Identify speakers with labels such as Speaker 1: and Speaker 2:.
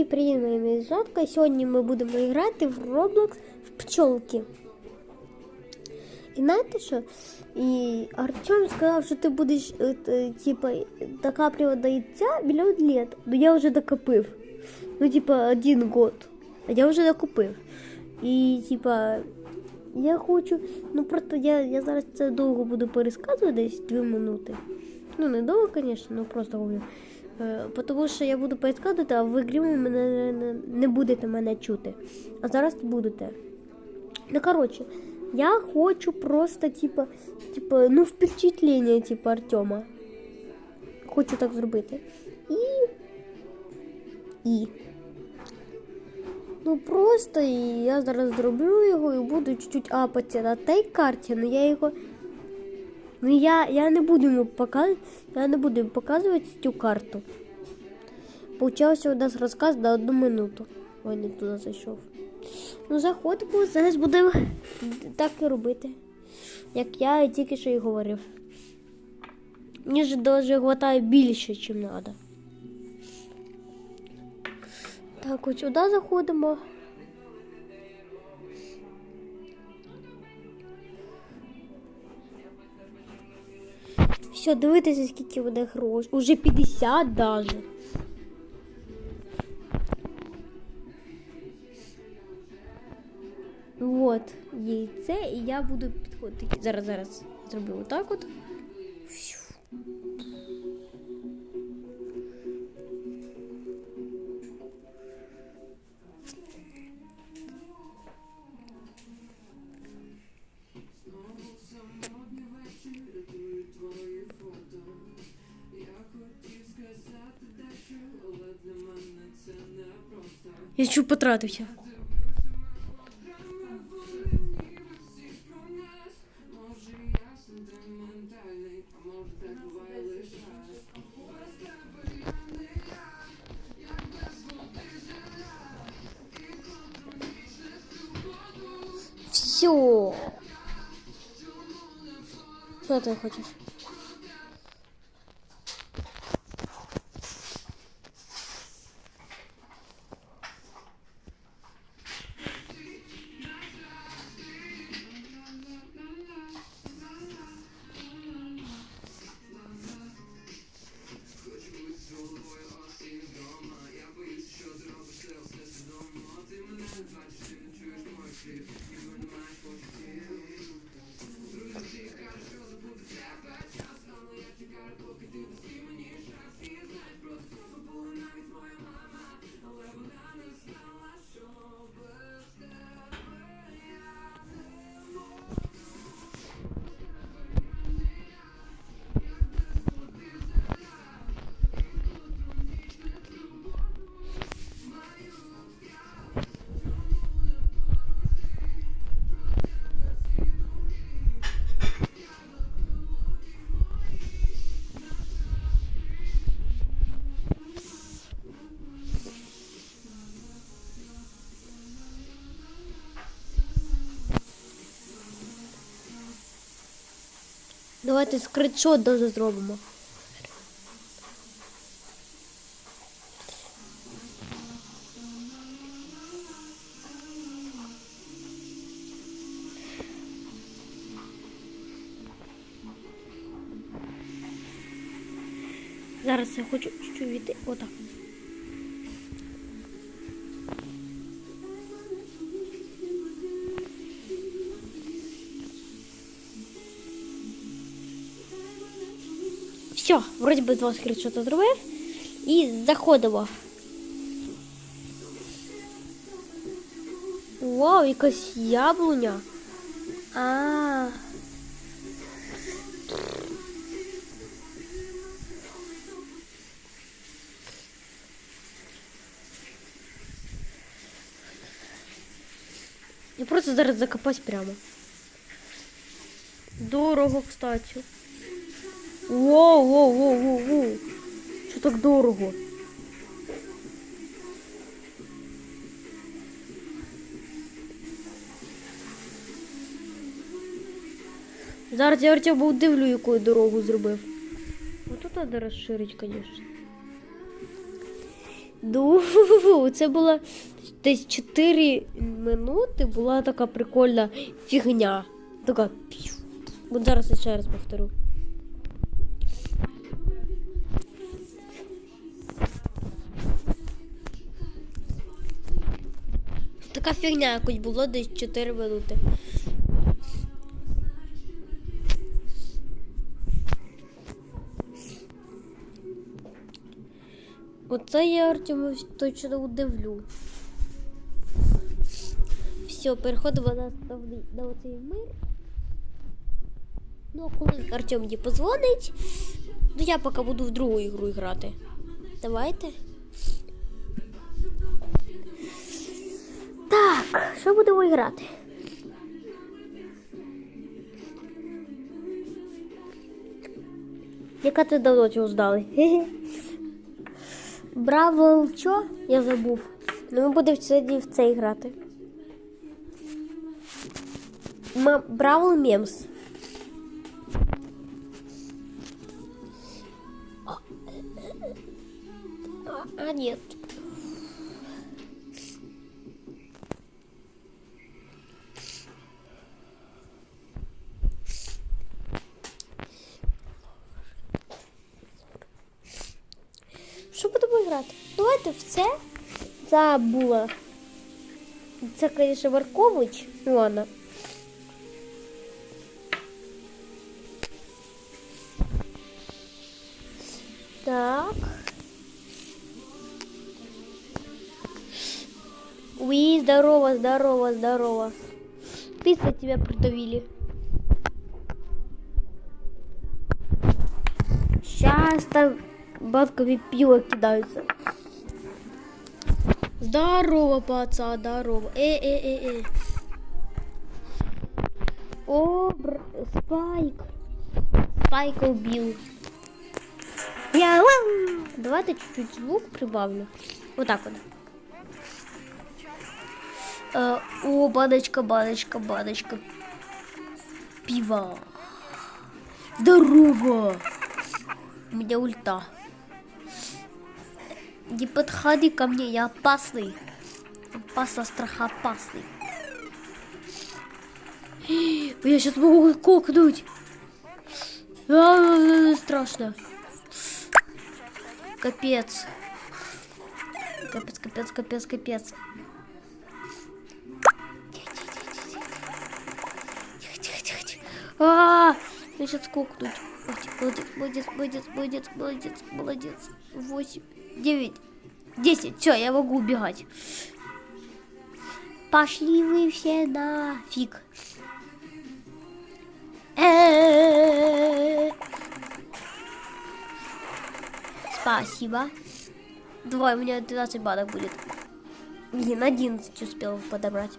Speaker 1: Всі привіт, моя мізотка. Сьогодні ми будемо грати в Roblox в пчолки. І знаєте що? І Артем сказав, що ти будеш е, типа докапливати до яйця мільйон лет. Ну я вже докопив. Ну, типа, один год. А я вже докупив. І типа, я хочу. Ну просто я, я зараз це довго буду пересказувати, десь дві минути. Ну, не довго, звісно, ну просто говорю. Е, Тому що я буду пересказувати, а в ігрі ви мене не, будете мене чути. А зараз будете. Ну, коротше, я хочу просто, типа, типа, ну, впечатлення, типа, Артема. Хочу так зробити. І. І. Ну просто і я зараз зроблю його і буду чуть-чуть апати на тій карті, але я його. Ну я, я не буду йому показувати, я не буду показувати цю карту. Получався у нас розказ на одну минуту. Ой, не туди зайшов. Ну, заходимо, зараз будемо так і робити. Як я тільки що і говорив. Мені ж дуже вистачає більше, ніж треба. Так, от сюди заходимо. Все, дивитися, скільки буде грошей. Уже 50 даже. Вот, яйце, і я буду підходити. Зараз, зараз зроблю отак от. Я чуть потратився. Все. Что ты хочешь? Давайте скриншот даже зробимо. Зараз я хочу чуть-чуть відійти. Отак. Все, вроді би два скріншоти зробив. І заходимо. Вау, якась яблуня. А. Я просто зараз закопаюсь прямо. Дорого, кстати. Воу, воу, воу, воу, воу. Що так дорого? Зараз я Артем був дивлю, яку дорогу зробив. Ото треба розширити, звісно. ду. Це було десь 4 минути. Була така прикольна фігня. Така. От зараз я ще раз повторю. Така фігня якось було десь 4 минути. Оце я Артему точно удивлю. Все, переходимо на на оцей мир. Ну, а коли Артем мені позвонить, то я поки буду в другу ігру грати. Давайте. Що будемо грати? Яка ти давно цього ждали? Браво, що? Я забув. Ну, ми будемо сьогодні в цей грати. М- Бравл Мемс. А, а нет. Що будемо грати? Давайте в це забула. Це, конечно, Маркович. Ну, ладно. Так. Уи, здорово, здорово, здорово. Пицца тебя придавили. Сейчас там банками пива кидаются. Здорово, пацан, здорово. Э, э, э, э. О, бр... Спайк. Спайка убил. Я... Давайте чуть-чуть звук прибавлю. Вот так вот. Э, о, баночка, баночка, баночка. Пива. Здорово. У меня ульта. Не подходи ко мне, я опасный. Опасно, страхоопасный. Я сейчас могу кокнуть. А, страшно. Капец. Капец, капец, капец, капец. Тихо, тихо, тихо, тихо. А, я сейчас кокнуть. Молодец, молодец, молодец, молодец, молодец, молодец. Восемь, девять, десять. Все, я могу убегать. Пошли вы все нафиг. Э-э-э. Спасибо. Давай, у меня 12 банок будет. Блин, 11 успел подобрать.